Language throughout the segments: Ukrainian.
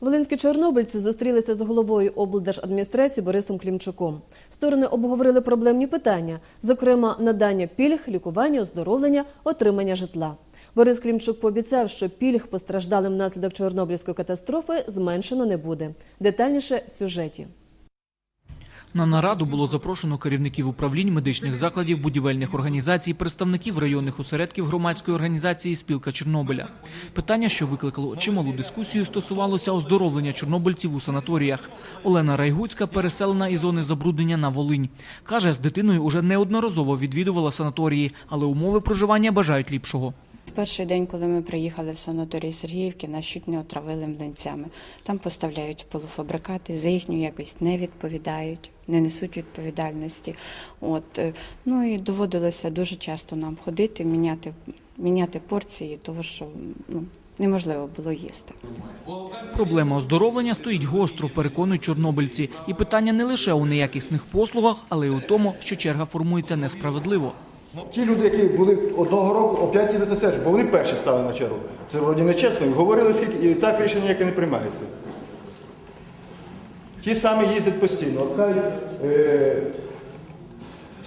Волинські чорнобильці зустрілися з головою облдержадміністрації Борисом Клімчуком. Сторони обговорили проблемні питання, зокрема надання пільг, лікування, оздоровлення, отримання житла. Борис Клімчук пообіцяв, що пільг постраждалим внаслідок Чорнобильської катастрофи зменшено не буде. Детальніше в сюжеті. На нараду було запрошено керівників управлінь медичних закладів, будівельних організацій, представників районних осередків громадської організації Спілка Чорнобиля. Питання, що викликало чималу дискусію, стосувалося оздоровлення чорнобильців у санаторіях. Олена Райгуцька переселена із зони забруднення на Волинь. Каже, з дитиною уже неодноразово відвідувала санаторії, але умови проживання бажають ліпшого. Перший день, коли ми приїхали в санаторій Сергіївки, нас чуть не отравили млинцями. Там поставляють полуфабрикати, за їхню якість не відповідають, не несуть відповідальності. От е, ну і доводилося дуже часто нам ходити, міняти, міняти порції, того що ну неможливо було їсти. Проблема оздоровлення стоїть гостро, переконують чорнобильці. І питання не лише у неякісних послугах, але й у тому, що черга формується несправедливо. Ті люди, які були одного року, їдуть на серж, бо вони перші стали на чергу. Це вроді нечесно. Говорили, скільки і так рішення ніяке не приймається. Ті самі їздять постійно. Хай е,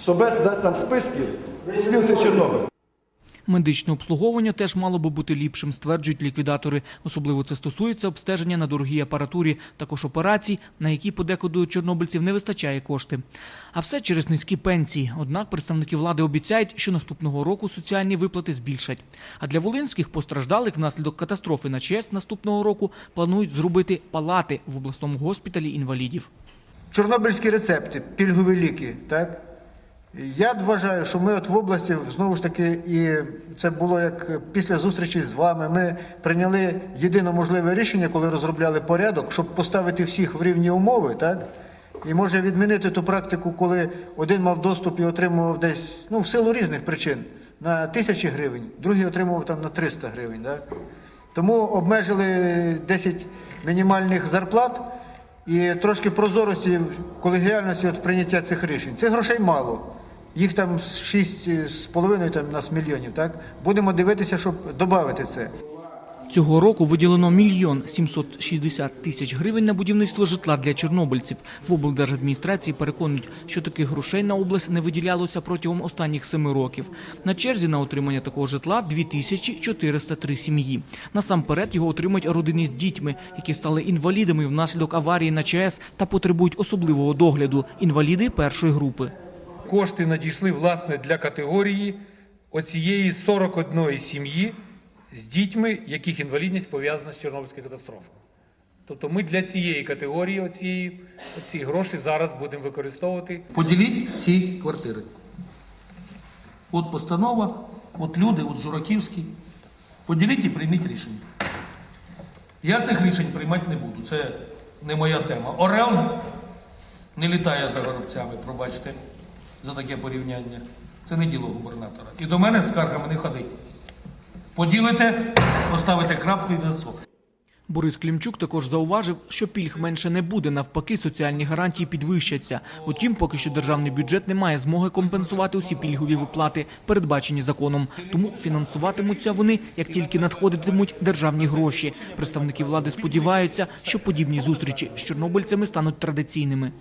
Собес дасть нам списки, спілці Чорнобиль. Медичне обслуговування теж мало би бути ліпшим, стверджують ліквідатори. Особливо це стосується обстеження на дорогій апаратурі, також операцій, на які подекуди чорнобильців не вистачає кошти. А все через низькі пенсії. Однак представники влади обіцяють, що наступного року соціальні виплати збільшать. А для волинських постраждалих внаслідок катастрофи на ЧАЕС наступного року планують зробити палати в обласному госпіталі інвалідів. Чорнобильські рецепти, пільгові ліки, так? Я вважаю, що ми от в області знову ж таки, і це було як після зустрічі з вами. Ми прийняли єдине можливе рішення, коли розробляли порядок, щоб поставити всіх в рівні умови, так? І може відмінити ту практику, коли один мав доступ і отримував десь, ну, в силу різних причин, на тисячі гривень, другий отримував там на 300 гривень. Так? Тому обмежили 10 мінімальних зарплат і трошки прозорості, колегіальності от прийняття цих рішень. Цих грошей мало. Їх там 6,5 там, у нас мільйонів. Так? Будемо дивитися, щоб додати це. Цього року виділено мільйон 760 тисяч гривень на будівництво житла для чорнобильців. В облдержадміністрації переконують, що таких грошей на область не виділялося протягом останніх семи років. На черзі на отримання такого житла 2403 сім'ї. Насамперед його отримують родини з дітьми, які стали інвалідами внаслідок аварії на ЧАЕС та потребують особливого догляду. Інваліди першої групи. Кошти надійшли власне для категорії оцієї 41 сім'ї з дітьми, яких інвалідність пов'язана з Чорнобильською катастрофою. Тобто ми для цієї категорії оцієї, оці гроші зараз будемо використовувати Поділіть ці квартири. От постанова, от люди, от Жураківський. Поділіть і прийміть рішення. Я цих рішень приймати не буду. Це не моя тема. Орел не літає за горобцями, пробачте, за таке порівняння. Це не діло губернатора. І до мене з скаргами не ходить. Поділите, поставите крапку і все. Борис Клімчук також зауважив, що пільг менше не буде, навпаки, соціальні гарантії підвищаться. Утім, поки що державний бюджет не має змоги компенсувати усі пільгові виплати, передбачені законом. Тому фінансуватимуться вони, як тільки надходитимуть державні гроші. Представники влади сподіваються, що подібні зустрічі з чорнобильцями стануть традиційними.